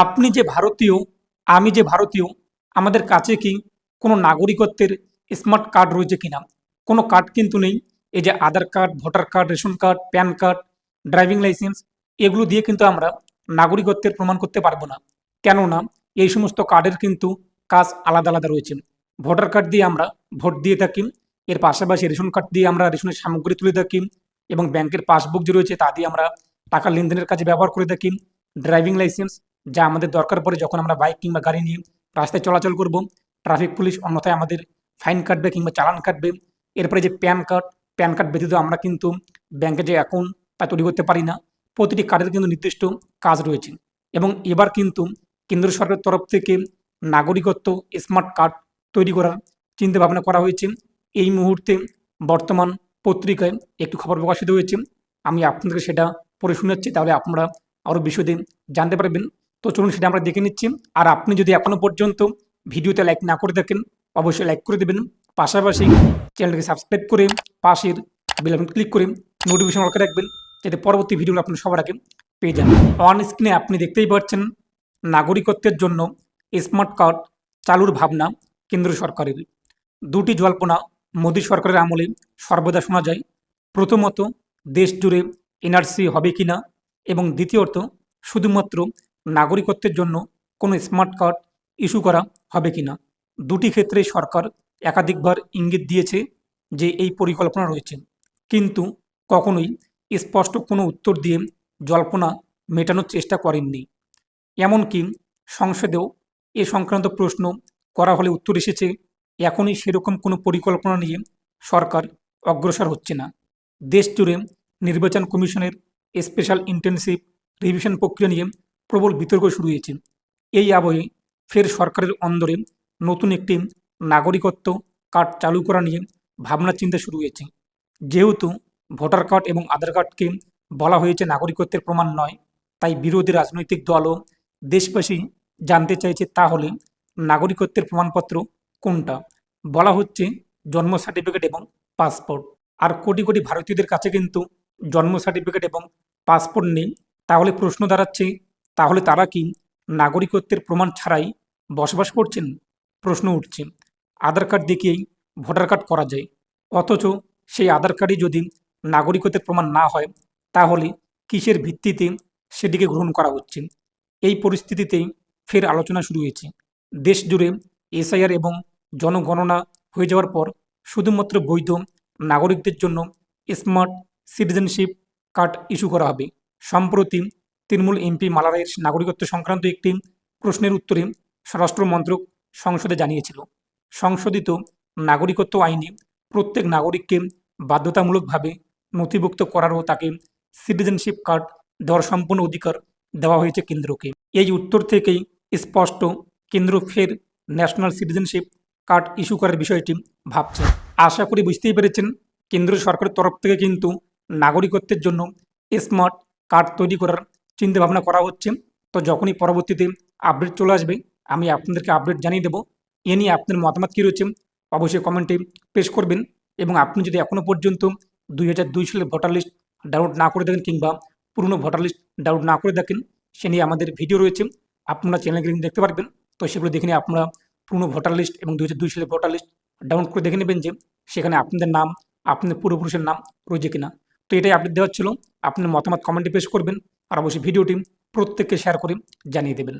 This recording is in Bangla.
আপনি যে ভারতীয়, আমি যে ভারতীয়, আমাদের কাছে কি কোনো নাগরিকত্বের স্মার্ট কার্ড রয়েছে কিনা? কোনো কার্ড কিন্তু নেই। এই যে Aadhaar card voter card ration card PAN card driving licence এগুলো দিয়ে কিন্তু আমরা নাগরিকত্বের প্রমাণ করতে পারব না। কেননা এই সমস্ত কার্ডের কিন্তু কাজ আলাদা আলাদা রয়েছে। ভোটার কার্ড দিয়ে আমরা ভোট দিয়ে থাকি। এর পাশাপাশি রেশন কার্ড দিয়ে আমরা রেশনের সামগ্রী তুলে থাকি এবং ব্যাংকের পাসবুক যে রয়েছে তা দিয়ে আমরা টাকা লেনদেনের কাজে ব্যবহার করে থাকি। ড্রাইভিং লাইসেন্স যা আমাদের দরকার পড়ে যখন আমরা বাইক কিংবা গাড়ি নিয়ে রাস্তায় চলাচল করব ট্রাফিক পুলিশ অন্যথায় আমাদের ফাইন কাটবে কিংবা চালান কাটবে। এরপরে যে প্যান কার্ড প্যান কার্ড ব্যতীত আমরা কিন্তু ব্যাংকে যে অ্যাকাউন্ট তা তৈরি করতে পারি না। প্রতিটি কার্ডের কিন্তু নির্দিষ্ট কাজ রয়েছে। এবং এবার কিন্তু কেন্দ্র সরকারের তরফ থেকে নাগরিকত্ব স্মার্ট কার্ড তৈরি করার চিন্তা ভাবনা করা হয়েছে। এই মুহূর্তে বর্তমান পত্রিকায় একটু খবর প্রকাশিত হয়েছে। আমি আপনাদেরকে সেটা পড়ে শোনাচ্ছি, তাহলে আপনারা আরও বিশদে জানতে পারবেন। তো চলুন সেটা আমরা দেখে নিচ্ছি। আর আপনি যদি এখনও পর্যন্ত ভিডিওতে লাইক না করে থাকেন, অবশ্যই লাইক করে দেবেন। পাশাপাশি চ্যানেলকে সাবস্ক্রাইব করে পাশের বেল আইকন ক্লিক করে নোটিফিকেশন করে রাখবেন, যাতে পরবর্তী ভিডিওগুলো আপনি সবার আগে পেয়ে যান। অন স্ক্রিনে আপনি দেখতেই পাচ্ছেন, নাগরিকত্বের জন্য স্মার্ট কার্ড চালুর ভাবনা কেন্দ্র সরকারের। দুটি জল্পনা মোদী সরকারের আমলে সর্বদা শোনা যায়। প্রথমত, দেশ জুড়ে এনআরসি হবে কিনা? এবং দ্বিতীয়ত, শুধুমাত্র নাগরিকত্বের জন্য কোনো স্মার্ট কার্ড ইস্যু করা হবে কিনা? দুটি ক্ষেত্রে সরকার একাধিকবার ইঙ্গিত দিয়েছে যে এই পরিকল্পনা রয়েছে। কিন্তু কখনোই স্পষ্ট কোনো উত্তর দিয়ে জল্পনা মেটানোর চেষ্টা করেননি। এমনকি সংসদেও এ সংক্রান্ত প্রশ্ন করা হলে উত্তর এসেছে, এখনই সেরকম কোনো পরিকল্পনা নিয়ে সরকার অগ্রসর হচ্ছে না। দেশ জুড়ে নির্বাচন কমিশনের স্পেশাল ইন্টেনসিভ রিভিশন প্রক্রিয়া নিয়ে প্রবল বিতর্ক শুরু হয়েছে। এই আবহে ফের সরকারের অন্দরে নতুন একটি নাগরিকত্ব কার্ড চালু করা নিয়ে ভাবনা চিন্তা শুরু হয়েছে। যেহেতু ভোটার কার্ড এবং আধার কার্ডকে বলা হয়েছে নাগরিকত্বের প্রমাণ নয়, তাই বিরোধী রাজনৈতিক দলও দেশবাসী জানতে চাইছে তাহলে নাগরিকত্বের প্রমাণপত্র কোনটা? বলা হচ্ছে জন্ম সার্টিফিকেট এবং পাসপোর্ট। আর কোটি কোটি ভারতীয়দের কাছে কিন্তু জন্ম সার্টিফিকেট এবং পাসপোর্ট নেই। তাহলে প্রশ্ন দাঁড়াচ্ছে তাহলে তারা কি নাগরিকত্বের প্রমাণ ছাড়াই বসবাস করছেন? প্রশ্ন উঠছে। আধার কার্ড দেখিয়েই ভোটার কার্ড করা যায়। অথচ সেই আধার কার্ডই যদি নাগরিকত্বের প্রমাণ না হয়, তাহলে কিসের ভিত্তিতে সেটিকে গ্রহণ করা হচ্ছে? এই পরিস্থিতিতেই ফের আলোচনা শুরু হয়েছে। দেশ জুড়ে এসআইআর এবং জনগণনা হয়ে যাওয়ার পর শুধুমাত্র বৈধ নাগরিকদের জন্য স্মার্ট সিটিজেনশিপ কার্ড ইস্যু করা হবে। সম্প্রতি তৃণমূল এমপি মালারায়ের নাগরিকত্ব সংক্রান্ত একটি প্রশ্নের উত্তরে স্বরাষ্ট্র মন্ত্রক সংসদে জানিয়েছিল, সংশোধিত নাগরিকত্ব আইনে প্রত্যেক নাগরিককে বাধ্যতামূলকভাবে নথিভুক্ত করারও তাকে সিটিজেনশিপ কার্ড দেওয়ার সম্পূর্ণ অধিকার দেওয়া হয়েছে কেন্দ্রকে। এই উত্তর থেকেই স্পষ্ট, কেন্দ্র ফের ন্যাশনাল সিটিজেনশিপ কার্ড ইস্যু করার বিষয়টি ভাবছে। আশা করি বুঝতেই পেরেছেন, কেন্দ্র সরকারের তরফ থেকে কিন্তু নাগরিকত্বের জন্য স্মার্ট কার্ড তৈরি করার চিন্তাভাবনা করা হচ্ছে। তো যখনই পরবর্তীতে আপডেট চলে আসবে, আমি আপনাদেরকে আপডেট জানিয়ে দেবো। এ নিয়ে আপনার মতামত কী রয়েছে, অবশ্যই কমেন্টে পেশ করবেন এবং আপনি যদি এখনও পর্যন্ত দুই হাজার দুই সালের ভোটার লিস্ট ডাউনলোড না করে দেখেন কিংবা পুরনো ভোটার লিস্ট ডাউনলোড না করে দেখেন সে নিয়ে আমাদের ভিডিও রয়েছে, আপনারা চ্যানেলকে লিঙ্ক দেখতে পারবেন। তো সেগুলো দেখে নিয়ে আপনারা পুরনো ভোটার লিস্ট এবং দুই হাজার দুই সালের ভোটার লিস্ট ডাউনলোড করে দেখে নেবেন যে সেখানে আপনাদের নাম, আপনাদের পূর্বপুরুষের নাম রয়েছে কিনা। তো এটাই আপডেট দেওয়ার ছিল, আপনার মতামত কমেন্টে পেশ করবেন। আর অবশ্যই ভিডিওটি প্রত্যেককে শেয়ার করে জানিয়ে দেবেন।